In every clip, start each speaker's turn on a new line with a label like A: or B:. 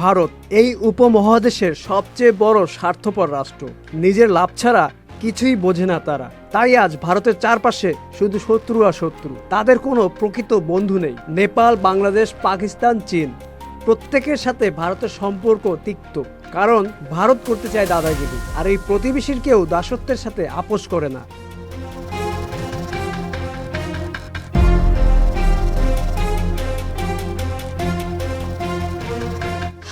A: ভারত এই উপমহাদেশের সবচেয়ে বড় স্বার্থপর রাষ্ট্র। নিজের লাভ ছাড়া কিছুই বোঝে না তারা। তাই আজ ভারতের চারপাশে শুধু শত্রু আর শত্রু। তাদের কোনো প্রকৃত বন্ধু নেই। নেপাল, বাংলাদেশ, পাকিস্তান, চীন। প্রত্যেকের সাথে ভারতের সম্পর্ক তিক্ত। কারণ ভারত করতে চায় দাদাগিরি। আর এই প্রতিবেশীর কেউ দাসত্বের সাথে আপোষ করে না।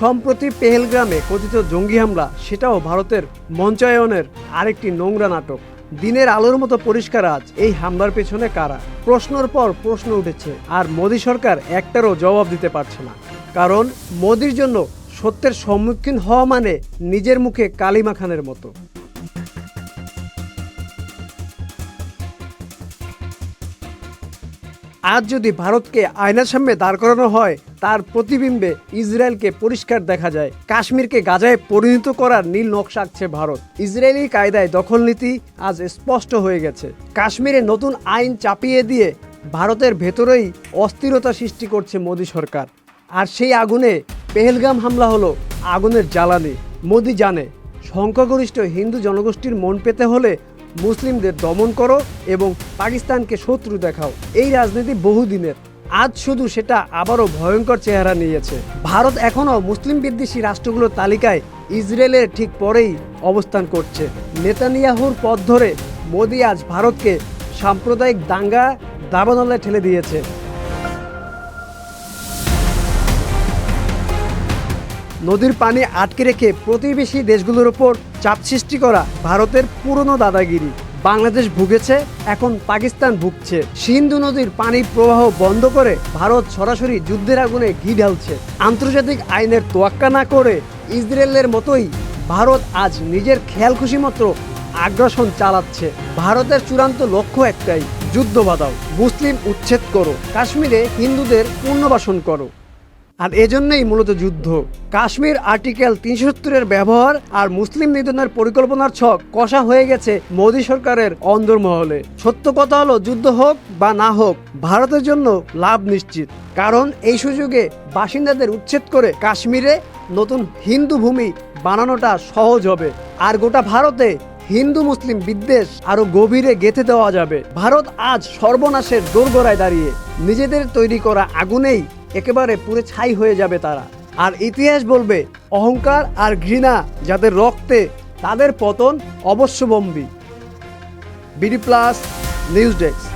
A: সম্প্রতি পেহেলগ্রামে কথিত জঙ্গি হামলা, সেটাও ভারতের মঞ্চায়নের আরেকটি নোংরা নাটক। দিনের আলোর মতো পরিষ্কার আজ, এই হামলার পেছনে কারা? প্রশ্নর পর প্রশ্ন উঠেছে, আর মোদী সরকার একটারও জবাব দিতে পারছে না। কারণ মোদির জন্য সত্যের সম্মুখীন হওয়া মানে নিজের মুখে কালিমা খানের মতো। আজ যদি ভারতকে আয়নার সামনে দাঁড় করানো হয়, তার প্রতিবিম্বে ইসরায়েলকে পরিষ্কার দেখা যায়। কাশ্মীরকে গাজায় পরিণত করার নীল নকশা আঁকছে ভারত। ইসরায়েলি কায়দায় দখল নীতি আজ স্পষ্ট হয়ে গেছে। কাশ্মীরে নতুন আইন চাপিয়ে দিয়ে ভারতের ভেতরেই অস্থিরতা সৃষ্টি করছে মোদী সরকার। আর সেই আগুনে পেহেলগাম হামলা হলো আগুনের জ্বালানি। মোদি জানে, সংখ্যাগরিষ্ঠ হিন্দু জনগোষ্ঠীর মন পেতে হলে মুসলিমদের দমন করো এবং পাকিস্তানকে শত্রু দেখাও। এই রাজনীতি বহুদিনের। আজ শুধু সেটা আবারও ভয়ঙ্কর চেহারা নিয়েছে। ভারত এখনও মুসলিম বিদ্বেষী রাষ্ট্রগুলোর তালিকায় ইসরায়েলের ঠিক পরেই অবস্থান করছে। নেতানিয়াহুর পথ ধরে মোদী আজ ভারতকে সাম্প্রদায়িক দাঙ্গা, দাবানলে ঠেলে দিয়েছে। নদীর পানি আটকে রেখে প্রতিবেশী দেশগুলোর ওপর চাপ সৃষ্টি করা ভারতের পুরনো দাদাগিরি। বাংলাদেশ ভুগেছে, এখন পাকিস্তান ভুগছে। সিন্ধু নদীর পানি প্রবাহ বন্ধ করে ভারত সরাসরি যুদ্ধের আগুনে ঘি ঢালছে। আন্তর্জাতিক আইনের তোয়াক্কা না করে ইসরায়েলের মতোই ভারত আজ নিজের খেয়াল খুশি মতো আগ্রাসন চালাচ্ছে। ভারতের চূড়ান্ত লক্ষ্য একটাই, যুদ্ধ বাঁধাও। মুসলিম উচ্ছেদ করো। কাশ্মীরে হিন্দুদের পুনর্বাসন করো। আর এজন্যই মূলত যুদ্ধ। কাশ্মীর আর্টিকেল তিনশো সত্তরের ব্যবহার আর মুসলিম নিধনের পরিকল্পনার ছক কষা হয়ে গেছে মোদী সরকারের অন্দরমহলে। সত্য কথা হলো, যুদ্ধ হোক বা না হোক, ভারতের জন্য লাভ নিশ্চিত। কারণ এই সুযোগে বাসিন্দাদের উচ্ছেদ করে কাশ্মীরে নতুন হিন্দু ভূমি বানানোটা সহজ হবে। আর গোটা ভারতে হিন্দু মুসলিম বিদ্বেষ আরও গভীরে গেঁথে দেওয়া যাবে। ভারত আজ সর্বনাশের দোরগোড়ায় দাঁড়িয়ে। নিজেদের তৈরি করা আগুনেই একেবারে পুরে ছাই হয়ে যাবে তারা। আর ইতিহাস বলবে, অহংকার আর ঘৃণা যাদের রক্তে, তাদের পতন অবশ্যবম্বী বিডি প্লাস, নিউজ ডেস্ক।